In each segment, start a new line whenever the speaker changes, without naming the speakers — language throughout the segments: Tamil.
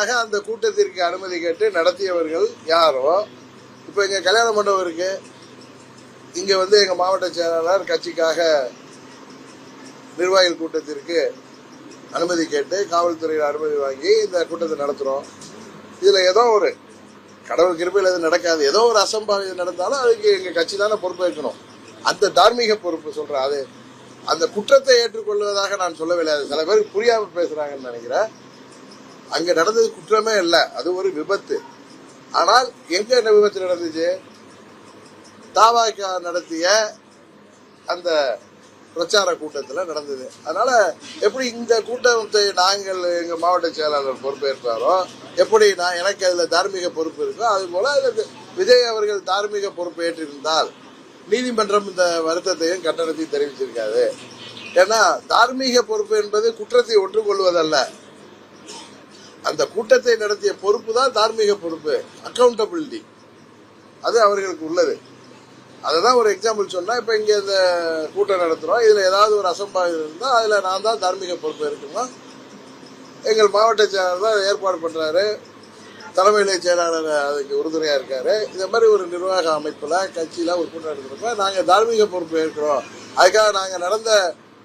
தார்மீகமாக அந்த கூட்டத்திற்கு அனுமதி கேட்டு நடத்தியவர்கள் யாரோ? இப்போ இங்கே கல்யாண மண்டபம் இருக்கு. இங்கே வந்து எங்கள் மாவட்ட செயலாளர் கட்சிக்காக நிர்வாகிகள் கூட்டத்திற்கு அனுமதி கேட்டு காவல்துறையில் அனுமதி வாங்கி இந்த கூட்டத்தை நடத்துகிறோம் இதில் ஏதோ ஒரு கடவுள் கிருப்பையில் எதுவும் நடக்காது. ஏதோ ஒரு அசம்பாவிதம் நடந்தாலும் அதுக்கு எங்கள் கட்சி தானே பொறுப்பேற்கணும் அந்த தார்மீக பொறுப்பு சொல்கிறேன் அது அந்த குற்றத்தை ஏற்றுக்கொள்வதாக நான் சொல்லவில்லை. அது சில பேருக்கு புரியாமல் பேசுகிறாங்கன்னு நினைக்கிறேன். அங்கே நடந்தது குற்றமே இல்லை. அது ஒரு விபத்து. ஆனால் எங்கே என்ன விபத்து நடந்துச்சு? தாவாக்கா நடத்திய அந்த பிரச்சார கூட்டத்தில் நடந்தது. அதனால எப்படி இந்த கூட்டத்தை நாங்கள் எங்கள் மாவட்ட செயலாளர் பொறுப்பேற்பாரோ எப்படி நான் எனக்கு அதில் தார்மீக பொறுப்பு இருக்கோ அது போல விஜய் அவர்கள் தார்மீக பொறுப்பு ஏற்றிருந்தால் நீதிமன்றம் இந்த வருத்தத்தையும் கண்டனத்தையும் தெரிவிச்சிருக்காது. ஏன்னா தார்மீக பொறுப்பு என்பது குற்றத்தை ஒற்றுக்கொள்வதல்ல அந்த கூட்டத்தை நடத்திய பொறுப்பு தான் தார்மீக பொறுப்பு அக்கௌண்டபிலிட்டி அது அவர்களுக்கு உள்ளது. அதை தான் ஒரு எக்ஸாம்பிள் சொன்னால் இப்போ இங்கே இந்த கூட்டம் நடத்துகிறோம் இதில் ஏதாவது ஒரு அசம்பாவிதம் இருந்தால் அதில் நான் தான் தார்மீக பொறுப்பு இருக்கணும் எங்கள் மாவட்ட செயலாளர் தான் ஏற்பாடு பண்ணுறாரு தலைமையிலே செயலாளர் அதுக்கு உறுதுணையாக இருக்கார். இந்த மாதிரி ஒரு நிர்வாக அமைப்பில் கட்சியில் ஒரு கூட்டம் நடத்துகிறப்ப நாங்கள் தார்மீக பொறுப்பு ஏற்கிறோம் அதுக்காக நாங்கள் நடந்த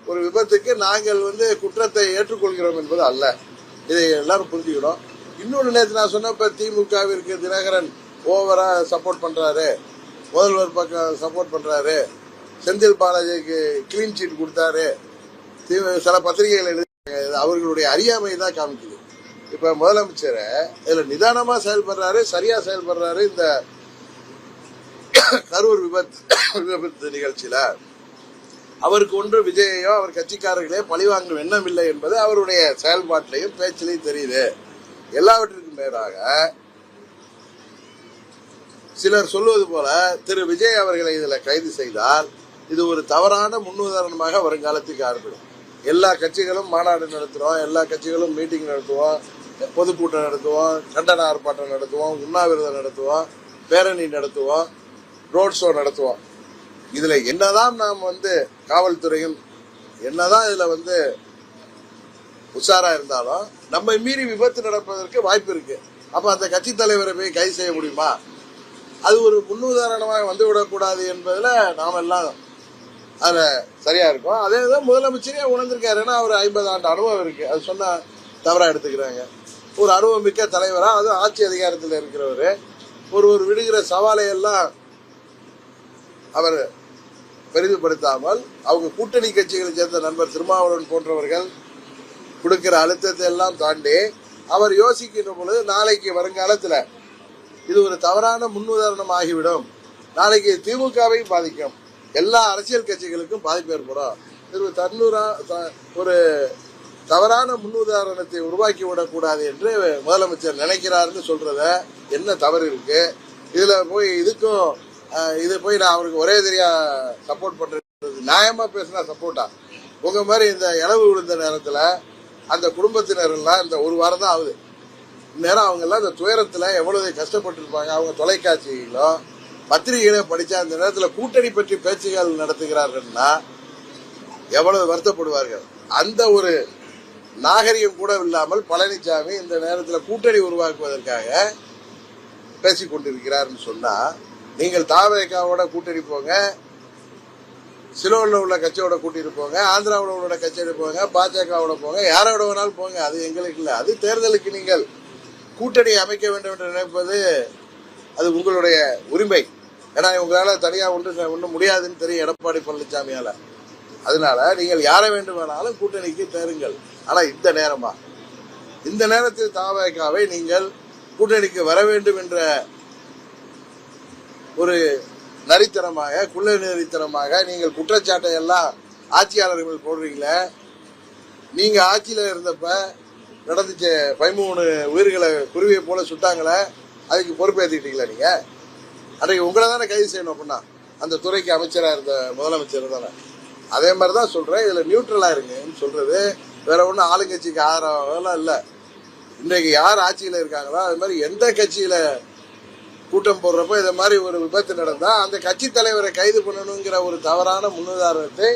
ஒரு விபத்துக்கு நாங்கள் வந்து குற்றத்தை ஏற்றுக்கொள்கிறோம் என்பது அல்ல. இதை எல்லாரும் புரிஞ்சுக்கணும். இன்னொன்று நேற்று நான் சொன்னப்ப திமுகவிற்கு தினகரன் ஓவரா சப்போர்ட் பண்றாரு. முதல்வர் பக்கம் சப்போர்ட் பண்றாரு. செந்தில் பாலாஜிக்கு கிளீன் சீட் கொடுத்தாரு. தி- சில பத்திரிகைகள் எழுதி அவர்களுடைய அறியாமை தான் காமிக்குது. இப்ப முதலமைச்சரை இதுல நிதானமா செயல்படுறாரு சரியா செயல்படுறாரு இந்த கரூர் விபத்து விபத்து நிகழ்ச்சியில. அவருக்கு ஒன்று விஜயையோ அவர் கட்சிக்காரர்களே பழிவாங்கும் எண்ணம் இல்லை என்பது அவருடைய செயல்பாட்டிலையும் பேச்சிலையும் தெரியுது. எல்லாவற்றிற்கும் மேலாக சிலர் சொல்வது போல திரு விஜய் அவர்களை இதில் கைது செய்தால் இது ஒரு தவறான முன்னுதாரணமாக வருங்காலத்துக்கு ஆரம்பிடும் எல்லா கட்சிகளும் மாநாடு நடத்துகிறோம் எல்லா கட்சிகளும் மீட்டிங் நடத்துவோம் பொதுக்கூட்டம் நடத்துவோம் கண்டன ஆர்ப்பாட்டம் நடத்துவோம் உண்ணாவிரதம் நடத்துவோம் பேரணி நடத்துவோம் ரோட் ஷோ நடத்துவோம். இதில் என்னதான் நாம் வந்து காவல்துறையும் என்னதான் இதுல வந்து உஷாரா இருந்தாலும் நம்ம மீறி விபத்து நடப்பதற்கு வாய்ப்பு இருக்கு. அப்ப அந்த கட்சி தலைவரை போய் கைது செய்ய முடியுமா? அது ஒரு முன்னுதாரணமாக வந்து விடக்கூடாது என்பதுல நாம எல்லாம் அதுல சரியா இருக்கும். அதே தான் முதலமைச்சரே உணர்ந்திருக்காரு. ஏன்னா அவர் ஐம்பது ஆண்டு அனுபவம் இருக்கு. அது சொன்னா தவறா எடுத்துக்கிறாங்க. ஒரு அனுபவம் மிக்க தலைவரா அது ஆட்சி அதிகாரத்தில் இருக்கிறவர். ஒரு ஒரு விடுகிற சவாலை எல்லாம் அவர் பெரிதுபடுத்தாமல் அவங்க கூட்டணி கட்சிகளை சேர்ந்த நண்பர் திருமாவளவன் போன்றவர்கள் கொடுக்கிற அழுத்தத்தை எல்லாம் தாண்டி அவர் யோசிக்கின்ற பொழுது நாளைக்கு வருங்காலத்தில் இது ஒரு தவறான முன்னுதாரணம் ஆகிவிடும் நாளைக்கு திமுகவையும் பாதிக்கும். எல்லா அரசியல் கட்சிகளுக்கும் பாதிப்பு ஏற்படும். திரு தன்னூரா த- ஒரு தவறான முன்னுதாரணத்தை உருவாக்கி விடக்கூடாது என்று முதலமைச்சர் நினைக்கிறாருன்னு சொல்றத என்ன தவறு இருக்கு? இதுல போய் இதுக்கும் இது போய் நான் அவருக்கு ஒரே தெரியா சப்போர்ட் பண்ணுறது நியாயமாக பேசினா சப்போர்ட்டா உங்கள் மாதிரி இந்த இளவு விழுந்த நேரத்தில் அந்த குடும்பத்தினர் எல்லாம் இந்த ஒரு வாரம் தான் ஆகுது. நேரம் அவங்கெல்லாம் இந்த துயரத்தில் எவ்வளவு கஷ்டப்பட்டிருப்பாங்க அவங்க தொலைக்காட்சியிலோ பத்திரிகையில படித்தா அந்த நேரத்தில் கூட்டணி பற்றி பேச்சுகள் நடத்துகிறார்கள்னா எவ்வளவு வருத்தப்படுவார்கள்? அந்த ஒரு நாகரிகம் கூட இல்லாமல் பழனிசாமி இந்த நேரத்தில் கூட்டணி உருவாக்குவதற்காக பேசிக்கொண்டிருக்கிறார்னு சொன்னால் நீங்கள் தாவேக்காவோட கூட்டணி போங்க சிலோனில் உள்ள கட்சியோட கூட்டிட்டு போங்க ஆந்திராவில் உள்ள கட்சியோட போங்க. பாஜகவோட போங்க. யாரோட வேணாலும் போங்க. அது எங்களுக்கு இல்லை. அது தேர்தலுக்கு நீங்கள் கூட்டணி அமைக்க வேண்டும் என்று நினைப்பது அது உங்களுடைய உரிமை. ஏன்னா உங்களால் தனியாக ஒன்று ஒன்றும் முடியாதுன்னு தெரியும் எடப்பாடி பழனிசாமியால். அதனால நீங்கள் யாரை வேண்டுமானாலும் கூட்டணிக்கு தேருங்கள். ஆனால் இந்த நேரமா? இந்த நேரத்தில் தாவேக்காவை நீங்கள் கூட்டணிக்கு வர வேண்டும் என்ற ஒரு நரித்தனமாக குள்ள நரித்தனமாக நீங்கள் குற்றச்சாட்டை எல்லாம் ஆட்சியாளர்கள் போடுறீங்களே நீங்க ஆட்சியில இருந்தப்ப நடந்துச்ச பதிமூணு உயிர்களை குருவியை போல சுட்டாங்களே அதுக்கு பொறுப்பேற்றுக்கிட்டீங்களா நீங்க? அன்றைக்கு உங்களை தானே கைது செய்யணும் அப்படின்னா அந்த துறைக்கு அமைச்சராக இருந்த முதலமைச்சர் தானே. அதே மாதிரி தான் சொல்கிறேன் இதில் நியூட்ரலா இருங்கன்னு சொல்கிறது வேற ஒன்றும் ஆளுங்கட்சிக்கு ஆதரவெல்லாம் இல்லை. இன்றைக்கு யார் ஆட்சியில் இருக்காங்களோ அது மாதிரி எந்த கட்சியில் கூட்டம் போடுறப்ப இதை மாதிரி ஒரு விபத்து நடந்தால் அந்த கட்சி தலைவரை கைது பண்ணணுங்கிற ஒரு தவறான முன்னுதாரணத்தை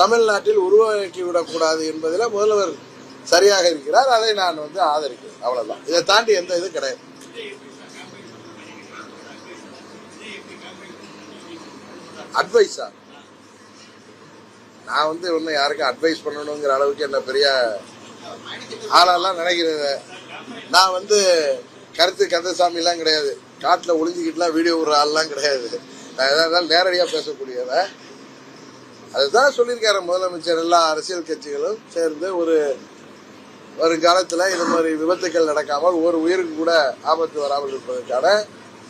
தமிழ்நாட்டில் உருவாக்கி விடக்கூடாது என்பதில் முதல்வர் சரியாக இருக்கிறார். அதை நான் வந்து ஆதரிக்கிறேன். அவ்வளோதான் இதை தாண்டி எந்த இதுவும் கிடையாது. அட்வைஸா நான் வந்து ஒன்றும் யாருக்கும் அட்வைஸ் பண்ணணுங்கிற அளவுக்கு என்ன பெரிய ஆளெல்லாம் நினைக்கிறது நான் வந்து கருத்து கந்தசாமிலாம் கிடையாது. காட்டில் ஒளிஞ்சிக்கிட்டுலாம் வீடியோ விடுற ஆள்லாம் கிடையாது. நான் எதாக இருந்தாலும் நேரடியாக பேசக்கூடியவன். அதுதான் சொல்லியிருக்காரு முதலமைச்சர். எல்லா அரசியல் கட்சிகளும் சேர்ந்து ஒரு வருங்காலத்தில் இது மாதிரி விபத்துக்கள் நடக்காமல் ஒரு உயிருக்கு கூட ஆபத்து வராமல் இருப்பதற்கான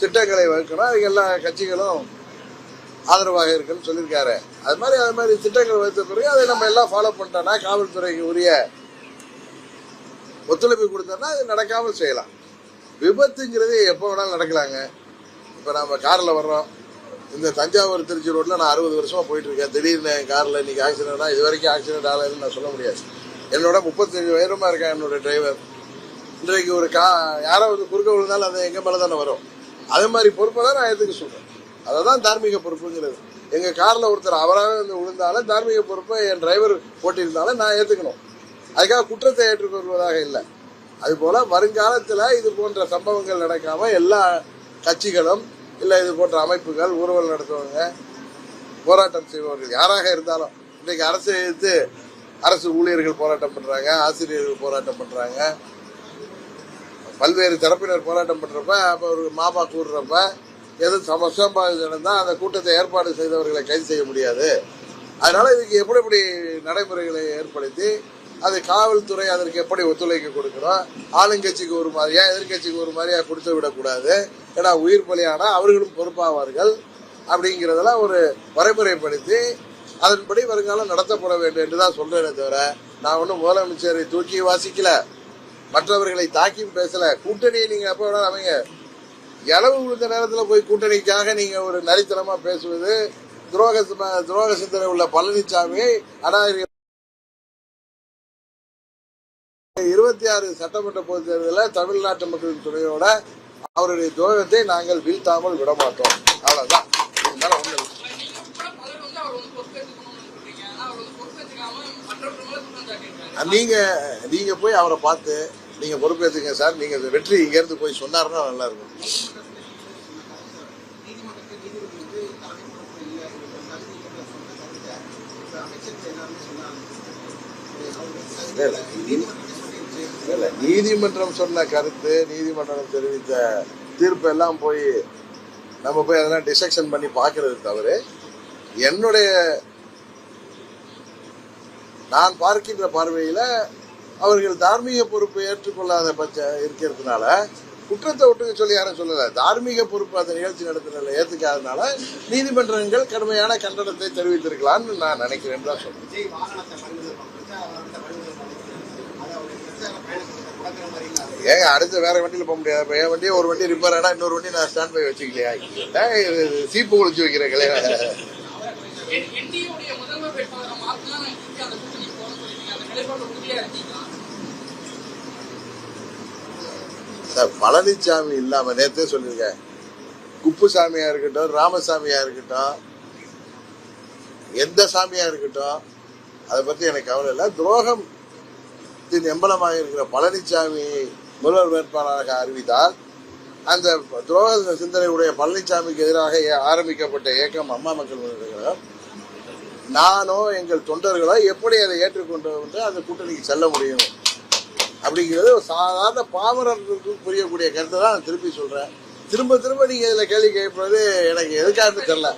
திட்டங்களை வகுக்கணும். அது எல்லா கட்சிகளும் ஆதரவாக இருக்குன்னு சொல்லியிருக்காரு. அது மாதிரி அது மாதிரி திட்டங்கள் வைத்த பிறகு அதை நம்ம எல்லாம் ஃபாலோ பண்ணிட்டோம்னா காவல்துறைக்கு உரிய ஒத்துழைப்பு கொடுத்தோம்னா அது நடக்காமல் செய்யலாம். விபத்துங்கிறது எப்போ வேணாலும் நடக்கலாங்க. இப்போ நம்ம காரில் வர்றோம். இந்த தஞ்சாவூர் திருச்சி ரோட்டில் நான் அறுபது வருஷமாக போயிட்டுருக்கேன். திடீர்னு என் காரில் இன்றைக்கி ஆக்சிடென்ட்னா இது வரைக்கும் ஆக்சிடென்ட் ஆகலைன்னு நான் சொல்ல முடியாது. என்னோட முப்பத்தஞ்சு உயரமாக இருக்கேன் என்னோட டிரைவர் இன்றைக்கு ஒரு கா யாராவது குறுக்க விழுந்தாலும் அது எங்கள் மேலே தானே வரும். அதே மாதிரி பொறுப்பை தான் நான் எடுத்துக்க சொல்கிறேன் அதை தான் தார்மீக பொறுப்புங்கிறது. எங்கள் காரில் ஒருத்தர் அவராக வந்து விழுந்தாலும் தார்மீக பொறுப்பை என் டிரைவர் போட்டியிருந்தாலும் நான் ஏற்றுக்கணும் அதுக்காக குற்றத்தை ஏற்றுக்கொள்வதாக இல்லை. அதுபோல் வருங்காலத்தில் இது போன்ற சம்பவங்கள் நடக்காம எல்லா கட்சிகளும் இல்லை இது போன்ற அமைப்புகள் ஊர்வலம் நடத்துவாங்க போராட்டம் செய்பவர்கள் யாராக இருந்தாலும். இன்றைக்கி அரசு எதிர்த்து அரசு ஊழியர்கள் போராட்டம் பண்றாங்க ஆசிரியர்கள் போராட்டம் பண்றாங்க. பல்வேறு தரப்பினர் போராட்டம் பண்றப்ப அப்ப ஒரு மாமா கூடுறப்ப எது சமசம்பாவது நடந்தால் அந்த கூட்டத்தை ஏற்பாடு செய்தவர்களை கைது செய்ய முடியாது. அதனால இதுக்கு எப்படி எப்படி நடைமுறைகளை ஏற்படுத்தி அது காவல்துறை அதற்கு எப்படி ஒத்துழைக்க கொடுக்கிறோம் ஆளுங்கட்சிக்கு ஒரு மாதிரியா எதிர்க்கட்சிக்கு ஒரு மாதிரியா கொடுத்து விடக்கூடாது. ஏன்னா உயிர் பலியானா அவர்களும் பொறுப்பாவார்கள் அப்படிங்கிறதெல்லாம் ஒரு வரைமுறைப்படுத்தி அதன்படி வருங்காலம் நடத்தப்பட வேண்டும் என்று தான் சொல்றேனே தவிர நான் ஒன்றும் முதலமைச்சரை தூக்கி வாசிக்கல. மற்றவர்களை தாக்கியும் பேசல. கூட்டணியை நீங்க எப்ப வேணாலும் அமைங்க. இளவு விழுந்த நேரத்தில் போய் கூட்டணிக்காக நீங்க ஒரு நரித்தனமா பேசுவது துரோக துரோக சிந்தனை உள்ள பழனிசாமியை அடா இருபத்தி ஆறு சட்டமன்ற பொதுத் தேர்தலில் தமிழ்நாட்டு மக்களின் துணையோட அவருடைய துரோகத்தை நாங்கள் வீழ்த்தாமல் விட மாட்டோம் அவ்வளவுதான்.
நீங்க
நீங்க போய் அவரை பார்த்து நீங்க பொறுப்பேற்றுங்க சார். நீங்க வெற்றி இங்க இருந்து போய் சொன்னாருன்னா நல்லா இருக்கும்.
இல்லை. இல்லை நீதிமன்றம்
சொன்ன கருத்து நீதிமன்றம் தெரிவித்த தீர்ப்பு எல்லாம் போய் நம்ம போய் அதெல்லாம் டிசெக்ஷன் பண்ணி பார்க்கறது தவிர என்னுடைய நான் பார்க்கின்ற பார்வையில் அவர்கள் தார்மீக பொறுப்பை ஏற்றுக்கொள்ளாத பட்ச இருக்கிறதுனால குற்றத்தை விட்டுக்க சொல்லி யாரும் சொல்லலை. தார்மீக பொறுப்பு அந்த நிகழ்ச்சி நடத்துறதுல ஏற்றுக்காதனால நீதிமன்றங்கள் கடுமையான கண்டனத்தை தெரிவித்திருக்கலாம்னு நான் நினைக்கிறேன் தான் சொல்றேன். ஏங்க அடுத்து வேற வண்டியில போக முடியாது. இப்ப என் வண்டியை ஒரு வண்டி ரிப்பேர் ஆனா இன்னொரு வண்டி நான் ஸ்டாண்ட் பை வச்சுக்கலையா? இது சீப்பு ஒழிச்சு
உறுதியா இருக்கீங்களா
சார் பழனிசாமி இல்லாம நேத்தே சொல்லியிருக்கேன் குப்புசாமியா இருக்கட்டும் ராமசாமியா இருக்கட்டும் எந்த சாமியா இருக்கட்டும் அதை பத்தி எனக்கு கவலை இல்லை. துரோகம் எம்பலமாக இருக்கிற பழனிசாமி முதல்வர் வேட்பாளராக அறிவித்தால் அந்த துரோக சிந்தனையுடைய பழனிசாமிக்கு எதிராக ஏ- ஆரம்பிக்கப்பட்ட இயக்கம் அம்மா மக்கள் முன்னேற்ற நானோ எங்கள் தொண்டர்களோ எப்படி அதை ஏற்றுக்கொண்டு வந்து அந்த கூட்டணிக்கு செல்ல முடியும்? அப்படிங்கிறது ஒரு சாதாரண பாமரர்களுக்கு புரியக்கூடிய கருத்தை தான் நான் திருப்பி சொல்றேன். திரும்ப திரும்ப நீங்க இதுல கேள்வி கேட்பது எனக்கு எதுக்காக தெரியல.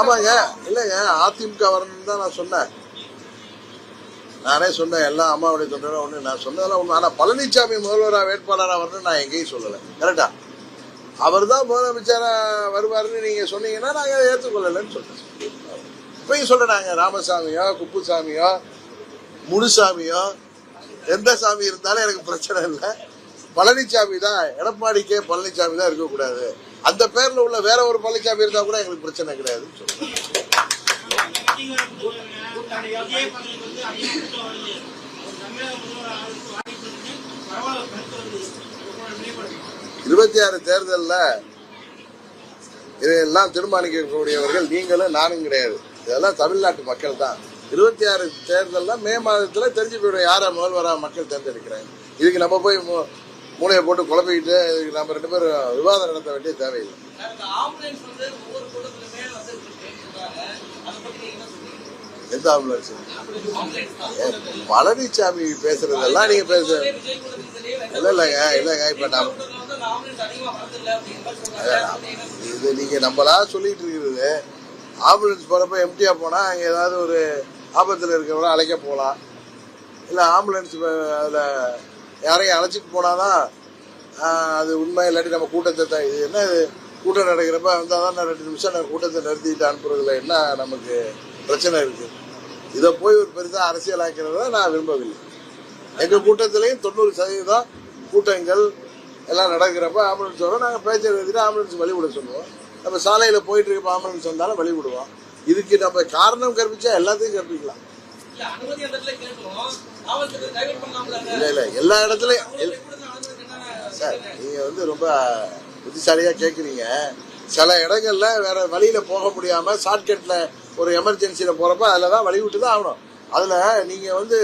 ஆமாங்க. இல்லைங்க அதிமுக வரணும்னு தான் நான் சொன்னேன். நானே சொன்னேன் எல்லாம் அம்மாவுடைய தொண்டரும் ஒன்று நான் சொன்னதெல்லாம் ஒன்று ஆனால் பழனிசாமி முதல்வராக வேட்பாளராக வரணும்னு நான் எங்கேயும் சொல்லலை. கரெக்டா அவர் தான் முதலமைச்சராக வருவாருன்னு நீங்கள் சொன்னீங்கன்னா நாங்கள் ஏற்றுக்கொள்ளலைன்னு சொன்னேன் இப்பயும் நாங்கள் ராமசாமியோ குப்புசாமியோ முனுசாமியோ எந்த சாமி இருந்தாலும் எனக்கு பிரச்சனை இல்லை. பழனிசாமி தான் எடப்பாடிக்கே பழனிசாமி தான் இருக்கக்கூடாது. அந்த பேர்ல உள்ள வேற ஒரு பழனிசாமி இருந்தா கூட எங்களுக்கு பிரச்சனை கிடையாதுன்னு இருபத்தி ஆறு தேர்தல்ல இதையெல்லாம் தீர்மானிக்கக்கூடியவர்கள் நீங்களும் நானும் கிடையாது. இதெல்லாம் தமிழ்நாட்டு மக்கள் தான். இருபத்தி ஆறு தேர்தலில் மே மாதத்துல தெரிஞ்சு போயிடும் யாரை முதல்வரா மக்கள் தேர்ந்தெடுக்கிறாங்க? இதுக்கு நம்ம போய் மூளையை போட்டு குழப்பிக்கிட்டு நம்ம ரெண்டு பேரும் விவாதம் நடத்த வேண்டிய தேவையில்லை. எந்த ஆம்புலன்ஸ். பழனிசாமி பேசுறதெல்லாம் நீங்க பேச. இல்ல இல்லைங்க இல்லைங்க இப்ப நம்ம? இது நீங்க நம்மளா சொல்லிட்டு இருக்கிறது. ஆம்புலன்ஸ் போறப்ப எம்டியா போனா அங்க ஏதாவது ஒரு ஆபத்துல இருக்கிறவரை அழைக்க போகலாம். இல்ல ஆம்புலன்ஸ் அதுல யாரையும் அழைச்சிட்டு போனாதான் அது உண்மை இல்லாட்டி நம்ம கூட்டத்தை தான் இது என்ன இது? கூட்டம் நடக்கிறப்ப வந்தால் தான் நான் ரெண்டு நிமிஷம் நான் கூட்டத்தை நிறுத்திட்டு அனுப்புறதுல என்ன நமக்கு பிரச்சனை இருக்குது இதை போய் ஒரு பெருசாக அரசியலாக்கிறத நான் விரும்பவில்லை. எங்கள் கூட்டத்திலையும் தொண்ணூறு சதவீதம் கூட்டங்கள் எல்லாம் நடக்கிறப்ப ஆம்புலன்ஸ் வரும் நாங்கள் பேச்சை எழுதிட்டு ஆம்புலன்ஸ் வழி விட சொல்லுவோம். நம்ம சாலையில் போயிட்டு இருக்கப்போ ஆம்புலன்ஸ் வந்தாலும் வழி விடுவோம் இதுக்கு நம்ம காரணம் கற்பிச்சா எல்லாத்தையும் கற்பிக்கலாம்.
இல்ல,
இல்லை எல்லா இடத்துலையும் சார் நீங்கள் வந்து ரொம்ப புத்திசாலியாக கேட்குறீங்க சில இடங்கள்ல வேற வழியில போக முடியாம ஷார்ட்கட்ல ஒரு எமர்ஜென்சியில போறப்ப அதில் தான் வழி விட்டு தான் ஆகணும். அதில் நீங்க வந்து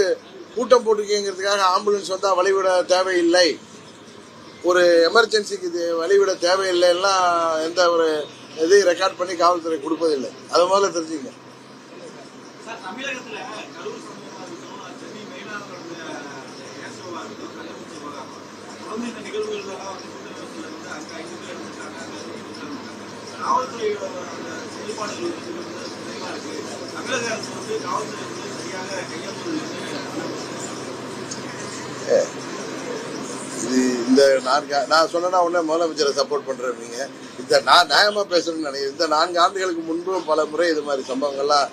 கூட்டம் போட்டிருக்கீங்கிறதுக்காக ஆம்புலன்ஸ் வந்தா வழிவிட தேவையில்லை. ஒரு எமர்ஜென்சிக்கு இது வழிவிட தேவையில்லைன்னா எந்த ஒரு இதையும் ரெக்கார்ட் பண்ணி காவல்துறை கொடுப்பதில்லை. அது முதல்ல தெரிஞ்சுங்க இது இந்த நான்கு நான் சொன்னா உடனே முதலமைச்சரை சப்போர்ட் பண்றேன் நீங்க. இந்த நான் நியாயமா பேசணும்னு நினைக்கிறேன். இந்த நான்கு ஆண்டுகளுக்கு முன்பும் பல முறை இது மாதிரி சம்பவங்கள்லாம்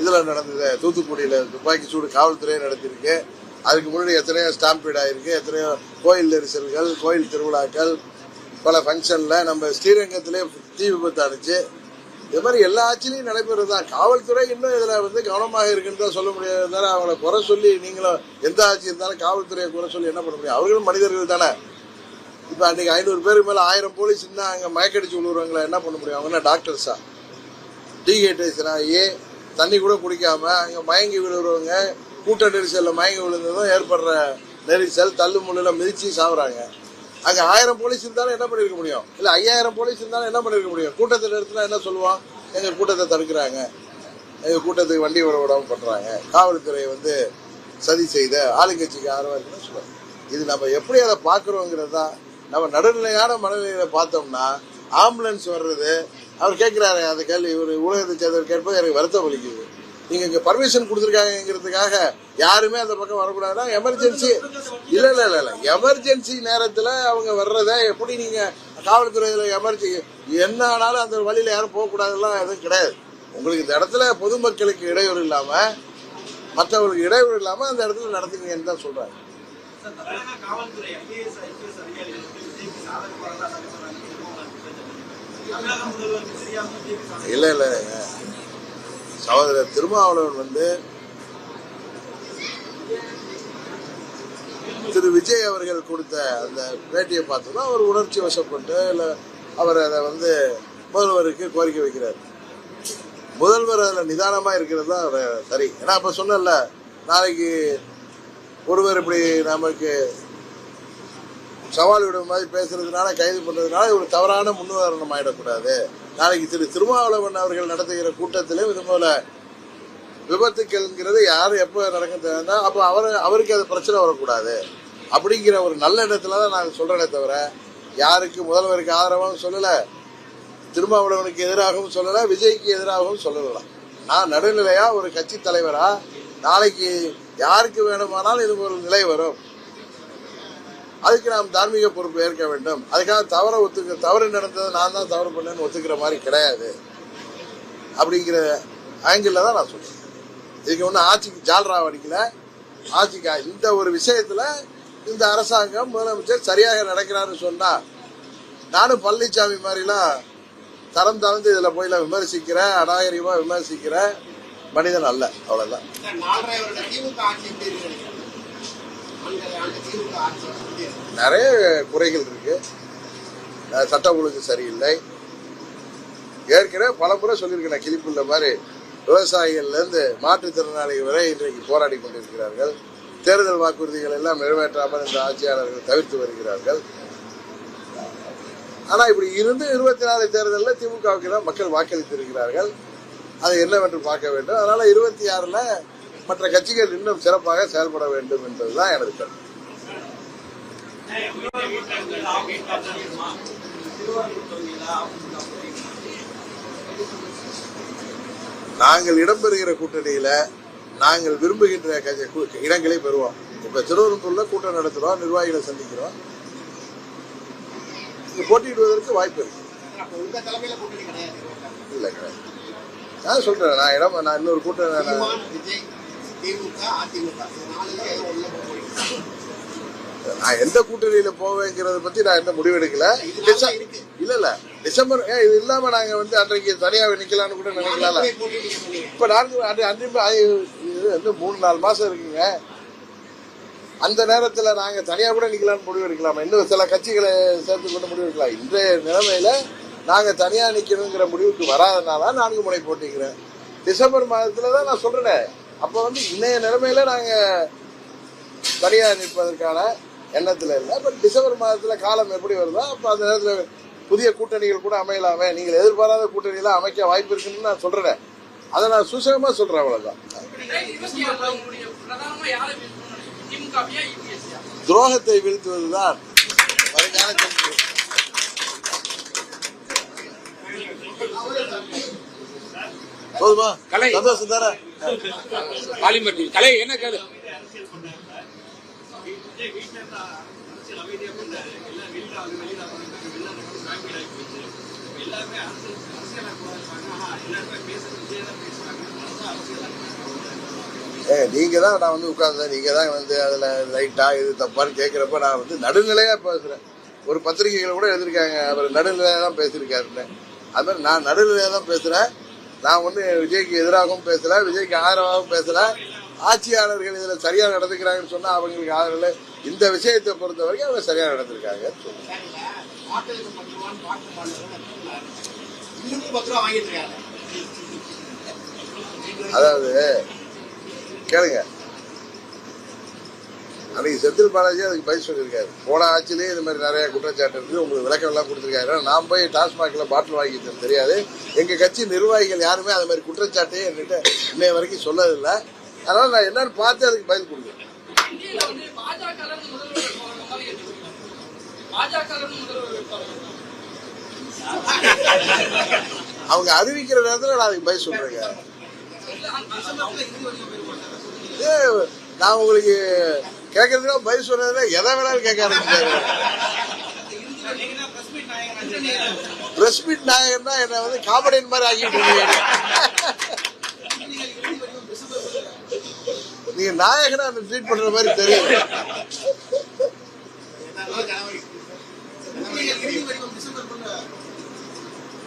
இதில் நடந்தது தூத்துக்குடியில் துப்பாக்கி சூடு காவல்துறையே நடத்தியிருக்கு. அதுக்கு முன்னாடி எத்தனையோ ஸ்டாம்பீட் ஆயிருக்கு எத்தனையோ கோயில் நெரிசல்கள் கோயில் திருவிழாக்கள் பல ஃபங்க்ஷனில் நம்ம ஸ்ரீரங்கத்திலே தீ விபத்து ஆனிச்சு இது மாதிரி எல்லா ஆட்சியிலையும் நடைபெறுறது தான். காவல்துறை இன்னும் இதில் வந்து கவனமாக இருக்குன்னு தான் சொல்ல முடியாது. இருந்தாலும் அவங்கள குறை சொல்லி நீங்களும் எந்த ஆட்சி இருந்தாலும் காவல்துறையை குறை சொல்லி என்ன பண்ண முடியும்? அவர்களும் மனிதர்கள் தானே. இப்போ அன்றைக்கி ஐநூறு பேருக்கு மேலே ஆயிரம் போலீஸ் இருந்தால் அங்கே மயக்கடிச்சு விழுவுறவங்கள என்ன பண்ண முடியும்? அவங்க என்ன டாக்டர்ஸா டீஹைட்ரேஷன் ஆகி தண்ணி கூட குடிக்காம இங்கே மயங்கி விழுறவங்க கூட்ட நெரிசலில் மயங்கி விழுந்ததும் ஏற்படுற நெரிசல் தள்ளு முள்ளுல மிதிச்சு சாவுறாங்க. அங்கே ஆயிரம் போலீஸ் இருந்தாலும் என்ன பண்ணிருக்க முடியும்? இல்லை ஐயாயிரம் போலீஸ் இருந்தாலும் என்ன பண்ணிருக்க முடியும்? கூட்டத்தை நிறுத்தினா என்ன சொல்லுவான்? எங்கள் கூட்டத்தை தடுக்கிறாங்க. எங்கள் கூட்டத்துக்கு வண்டி விட விடாமல் பண்ணுறாங்க காவல்துறை வந்து சதி செய்த ஆளுங்கட்சிக்கு ஆர்வம் இருக்குன்னு சொல்லுவாங்க. இது நம்ம எப்படி அதை பார்க்குறோங்கிறது தான் நம்ம நடுநிலையான மனநிலையில் பார்த்தோம்னா ஆம்புலன்ஸ் வர்றது. அவர் கேட்குறாரு அந்த கேள்வி இவர் உலகத்தை சேர்ந்தவர் கேட்பது எனக்கு வருத்தம் வலிக்குது நீங்கள் இங்கே பர்மிஷன் கொடுத்துருக்காங்கிறதுக்காக யாருமே அந்த பக்கம் வரக்கூடாதுன்னா எமர்ஜென்சி இல்லை இல்லை இல்லை இல்லை. எமர்ஜென்சி நேரத்தில் அவங்க வர்றதை எப்படி நீங்கள் காவல்துறையில் எமர்ஜென்சி என்ன ஆனாலும் அந்த வழியில் யாரும் போகக்கூடாதுலாம் எதுவும் கிடையாது. உங்களுக்கு இந்த இடத்துல பொதுமக்களுக்கு இடையூறு இல்லாமல் மற்றவர்களுக்கு இடையூறு இல்லாமல் அந்த இடத்துல நடத்துங்கன்னு தான்
சொல்கிறாங்க
இல்லை இல்லை. சகோதரர் திருமாவளவன் வந்து திரு விஜய் அவர்கள் கொடுத்த அந்த பேட்டியை பார்த்தோம்னா அவர் உணர்ச்சி வசப்பட்டு இல்லை அவர் அதை வந்து முதல்வருக்கு கோரிக்கை வைக்கிறார். முதல்வர் அதில் நிதானமாக இருக்கிறது தான் அவர் சரி. ஏன்னா அப்போ சொன்னல நாளைக்கு ஒருவர் இப்படி நமக்கு சவால் விடுற மாதிரி பேசுறதுனால கைது பண்றதுனால ஒரு தவறான முன்னுதாரணம் ஆயிடக்கூடாது. நாளைக்கு திரு திருமாவளவன் அவர்கள் நடத்துகிற கூட்டத்திலும் இது போல விபத்துக்கள்ங்கிறது யார் எப்போ நடக்குதுன்னா அப்போ அவர் அவருக்கு அது பிரச்சனை வரக்கூடாது. அப்படிங்கிற ஒரு நல்ல இடத்துல தான் நாங்கள் சொல்கிறேனே தவிர யாருக்கு முதல்வருக்கு ஆதரவாகவும் சொல்லலை திருமாவளவனுக்கு எதிராகவும் சொல்லலை விஜய்க்கு எதிராகவும் சொல்லலாம் நான் நடுநிலையாக ஒரு கட்சி தலைவராக நாளைக்கு யாருக்கு வேணுமானாலும் இது ஒரு நிலை வரும். அதுக்கு நாம் தார்மீக பொறுப்பு ஏற்க வேண்டும். அதுக்காக தவற ஒத்துக்க தவறு நடந்தது நான் தான் தவறு பண்ணேன்னு ஒத்துக்கிற மாதிரி கிடையாது. அப்படிங்கிற ஆங்கிளில் தான் நான் சொல்கிறேன் இதுக்கு ஒன்றும் ஆட்சிக்கு ஜால்ரா அடிக்கல. ஆட்சிக்கு இந்த ஒரு விஷயத்தில் இந்த அரசாங்கம் முதலமைச்சர் சரியாக நடக்கிறாருன்னு சொன்னால் நானும் பழனிசாமி மாதிரிலாம் தரம் தாழ்ந்து இதில் போய்லாம் விமர்சிக்கிறேன் அநாகரிகமாக விமர்சிக்கிறேன். மனிதன் அல்ல
அவ்வளோதான்
நிறைய குறைகள் இருக்கு. சட்டம் சட்ட ஒழுங்கு சரியில்லை. ஏற்கனவே பல முறை சொல்லியிருக்கேன் கிளிப்புள்ள மாதிரி விவசாயிகள்லேருந்து மாற்றுத்திறனாளிகள் வரை இன்றைக்கு போராடி கொண்டிருக்கிறார்கள். தேர்தல் வாக்குறுதிகள் எல்லாம் நிறைவேற்றாமல் இந்த ஆட்சியாளர்கள் தவிர்த்து வருகிறார்கள். ஆனால் இப்படி இருந்து இருபத்தி நாலு தேர்தலில் திமுகவுக்கு தான் மக்கள் வாக்களித்திருக்கிறார்கள். அது என்னவென்று பார்க்க வேண்டும். அதனால் இருபத்தி ஆறில் மற்ற கட்சிகள் இன்னும் சிறப்பாக செயல்பட வேண்டும் என்பதுதான் எனது கருத்து? நாங்கள் இடம்பெறுகிற கூட்டணியில நாங்கள் விரும்புகின்ற இடங்களை பெறுவோம். இப்ப திருவனந்தபுரம்ல கூட்டம் நடத்துறோம் நிர்வாகிகளை சந்திக்கிறோம். போட்டியிடுவதற்கு வாய்ப்பு இருக்கு. இல்ல கிடையாது. நான் சொல்றேன் நான் இடம் நான் இன்னொரு கூட்டம்
திமுக அதிமுக. இது நாலுல ஏதோ உள்ள போறீங்க
நான் எந்த கூட்டணியில போவேங்கிறத பத்தி நான் எந்த முடிவெடுக்கல. இல்ல இல்ல டிசம்பர் இது இல்லாம நாங்க வந்து அன்றைக்கு தனியா நிக்கலாம்னு கூட
பண்ணீங்க
இப்ப நான்கு அன்று இது வந்து மூணு நாலு மாசம் இருக்குங்க. அந்த நேரத்துல நாங்க தனியா கூட நிக்கலாம்னு முடிவு எடுக்கலாம் இன்னும் சில கட்சிகளை சேர்த்து கொண்டு முடிவு எடுக்கலாம் இன்றைய நிலைமையில நாங்க தனியா நிக்கணுங்கிற முடிவுக்கு வராதனால நான்கு முறை போட்டிக்கிறேன். டிசம்பர் மாதத்துல தான் நான் சொல்றேன். அப்ப வந்து இன்னைய நிலைமையில நாங்க தனியா நிற்பதற்கான எண்ணத்துல இல்லை. பட் டிசம்பர் மாதத்துல காலம் எப்படி வருதோ அப்ப அந்த நேரத்துல புதிய கூட்டணிகள் கூட அமையலாமே நீங்கள் எதிர்பாராத கூட்டணியெல்லாம் அமைக்க வாய்ப்பு இருக்குன்னு நான் சொல்றேன். அதை நான் சுசகமா சொல்றேன் அவ்வளவுதான். துரோகத்தை வீழ்த்துவதுதான் வருங்கால போதுமா?
கலை.
சந்தோஷம் தானே?
Polymer TV. கலை என்ன
அரசியலா
ஏ நீங்க தான் நான் வந்து உட்கார்ந்தேன். நீங்க தான் வந்து அதுல ரைட்டா இது தப்பான்னு கேட்கிறப்ப நான் வந்து நடுநிலையா பேசுறேன். ஒரு பத்திரிகைகள் கூட எழுதிருக்காங்க அவர் நடுநிலையா தான் பேசியிருக்காருன்னு. அது மாதிரி நான் நடுநிலையா தான் பேசுறேன். நான் வந்து விஜய்க்கு எதிராகவும் பேசல விஜய்க்கு ஆதரவாகவும் பேசல. ஆட்சியாளர்கள் இதுல சரியா நடந்துக்கிறாங்கன்னு சொன்னா அவங்களுக்கு ஆதரவு இந்த விஷயத்தை பொறுத்த வரைக்கும் அவங்க சரியா நடந்திருக்காங்க. அதாவது
கேளுங்க வாக்களிக்க பத்து ரூபான்னு வாக்கு மாநிலம் இன்னமும் பத்து ரூபா வாங்கிட்டு இருக்காங்க
அதாவது கேளுங்க அன்னைக்கு செந்தில் பாலாஜி அதுக்கு பதில் சொல்லியிருக்காரு. போன ஆட்சியிலேயே இந்த மாதிரி நிறைய குற்றச்சாட்டு இருக்கு உங்களுக்கு விளக்கம் எல்லாம் கொடுத்துருக்காரு நான் போய் டாஸ்மாக்ல பாட்டில் வாங்கிட்டேன் தெரியாது. எங்க கட்சி நிர்வாகிகள் யாருமே அது மாதிரி குற்றச்சாட்டே என்கிட்ட இன்னைய வரைக்கும் சொல்லதில்லை அதனால நான் என்னன்னு பார்த்து அதுக்கு பதில் கொடுக்குறேன். அவங்க அறிவிக்கிற நேரத்துல நான் அதுக்கு பதில் சொல்றேங்க. இது நான் உங்களுக்கு கேட்கறதுனா பதில் சொன்னதுல எதை வேணாலும் கேட்க ஆரம்பிச்சாங்க பிரஸ் மீட் நாயகன்னா என்ன வந்து காமெடியன் மாதிரி ஆக்கிட்டு இருக்கீங்க. நீங்க நாயகனா அந்த ட்ரீட் பண்ற மாதிரி தெரியும்.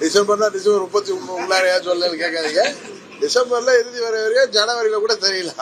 டிசம்பர்னா டிசம்பர் முப்பத்தி ஒண்ணு உள்ளாரையா சொல்லு கேட்காதீங்க. டிசம்பர்ல இறுதி வரை வரைக்கும் ஜனவரியில கூட தெரியல.